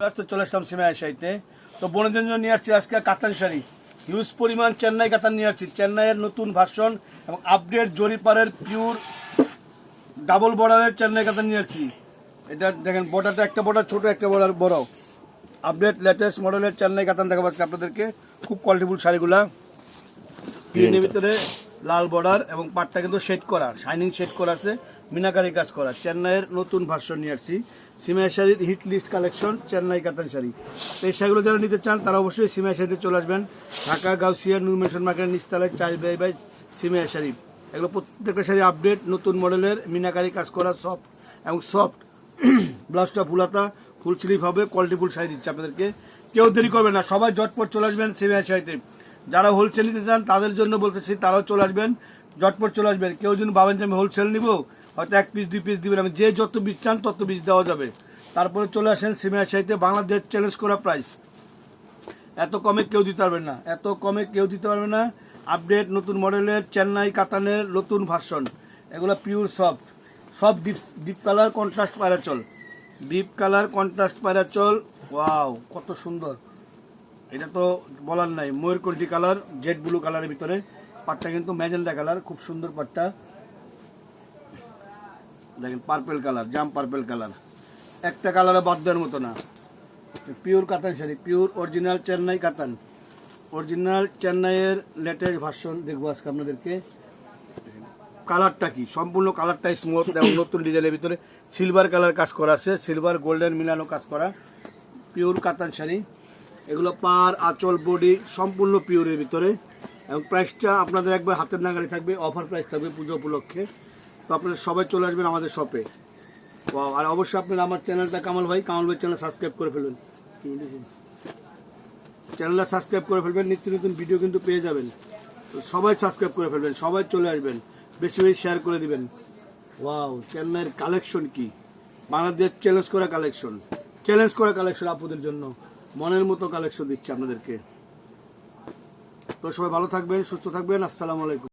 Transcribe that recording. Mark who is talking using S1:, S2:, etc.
S1: ব্যস্ত চলে আসলাম সিমা শাড়িতে তো বোনদের জন্য নিয়ে আসছি আজকে কাতান শাড়ি। হিউজ পরিমাণ চেন্নাই কাতান নিয়ে আসছি। চেন্নাইয়ের নতুন ভার্সন এবং আপডেট জরিপারের পিওর ডাবল বর্ডারের চেন্নাই কাতান নিয়ে আসছি। এটা দেখেন বর্ডারটা একটা বর্ডার ছোট একটা বর্ডার বড়। আপডেট লেটেস্ট মডেলের চেন্নাই কাতান দেখাবো আজকে আপনাদেরকে। খুব কোয়ালিটিফুল শাড়িগুলা। গ্রিনের ভিতরে লাল বর্ডার এবং পাটটা কিন্তু শেড করা শাইনিং শেড করা আছে। মিনাকারি কাজ করা। চেন্নাইয়ের নতুন ভার্সন নিয়ে আসছি। সিমাই শাড়ির হিট লিস্ট কালেকশন চেন্নাই কাতান শাড়ি। তো এই শাড়িগুলো যারা নিতে চান, তারা অবশ্যই সিমাই শাড়িতে চলে আসবেন। ঢাকা, গাউসিয়া, নুর মেশন মার্কেটের নিস্তালায় চাই বাই বাই সিমাই শাড়ি। এগুলো প্রত্যেকটা শাড়ি আপডেট নতুন মডেলের মিনাকারি কাজ করা সফট এবং সফট ব্লাউজটা ফুলাতা ফুল স্লিভ হবে কোয়ালিটিফুল শাড়ি দিচ্ছে আপনাদেরকে। কেউ দেরি করবে না, সবাই জটপট চলে আসবেন সিমাই শাড়িতে। যারা হোলসেল নিতে চান, তাদের জন্য বলতেছি, তারাও চলে আসবেন। জটপট চলে আসবেন। কেউ যদি ভাবেন যে আমি হোলসেল নিব হয়তো এক পিস দুই পিস দিবেন। আমি যে যত বীজ চান তত বীজ দেওয়া যাবে। তারপরে চলে আসেন সিমিয়া শাড়িতে বাংলাদেশ চ্যালেঞ্জ করা প্রাইস এত কমে কেউ দিতে পারবে না। এত কমে কেউ দিতে পারবে না। আপডেট নতুন মডেলের চেন্নাই, কাতানের নতুন ভার্সন এগুলো পিওর সফট সব ডিপ ডিপ কালার কন্ট্রাস্ট প্যারাচল। ডিপ কালার কন্ট্রাস্ট প্যারাচল। ওয়াও কত সুন্দর। এটা তো বলার নাই। ময়ূরকণ্ঠী কালার জেড ব্লু কালারের ভিতরে। পাটটা কিন্তু ম্যাজেন্ডা কালার খুব সুন্দর পাটটা। দেখেন পার্পেল কালার জাম পার্পেল কালার একটা কালারে বাদ দেওয়ার মতো না। পিওর কাতান শাড়ি পিওর অরিজিনাল চেন্নাই কাতান। অরিজিনাল চেন্নাইয়ের লেটেস্ট ভার্সন দেখব আজকে আপনাদেরকে। কালারটা কি? সম্পূর্ণ কালারটা স্মুথ এবং নতুন ডিজাইনের ভিতরে। সিলভার কালার কাজ করা আছে সিলভার গোল্ডেন মিলানো কাজ করা। পিওর কাতান শাড়ি এগুলো পার আঁচল বডি সম্পূর্ণ পিওরের ভিতরে। এবং প্রাইসটা আপনাদের একবার হাতের নাগালে থাকবে অফার প্রাইস থাকবে পুজো উপলক্ষে। তো আপনারা সবাই চলে আসবেন আমাদের শপে আর অবশ্যই আপনারা আমার চ্যানেলটা কামাল ভাই কামাল ভাই চ্যানেল সাবস্ক্রাইব করে ফেলুন। চ্যানেলটা সাবস্ক্রাইব করে ফেলবেন, নিত্য নতুন ভিডিও কিন্তু পেয়ে যাবেন। সবাই সাবস্ক্রাইব করে ফেলবেন, সবাই চলে আসবেন। বেশি বেশি শেয়ার করে দিবেন। ওয়াও চেন্নাইয়ের কালেকশন কি? বাংলাদেশ চ্যালেঞ্জ করা কালেকশন চ্যালেঞ্জ করা কালেকশন আপুদের জন্য। মনের মতো কালেকশন দিচ্ছে আপনাদেরকে। তো সবাই ভালো থাকবেন, সুস্থ থাকবেন, আসসালামু আলাইকুম।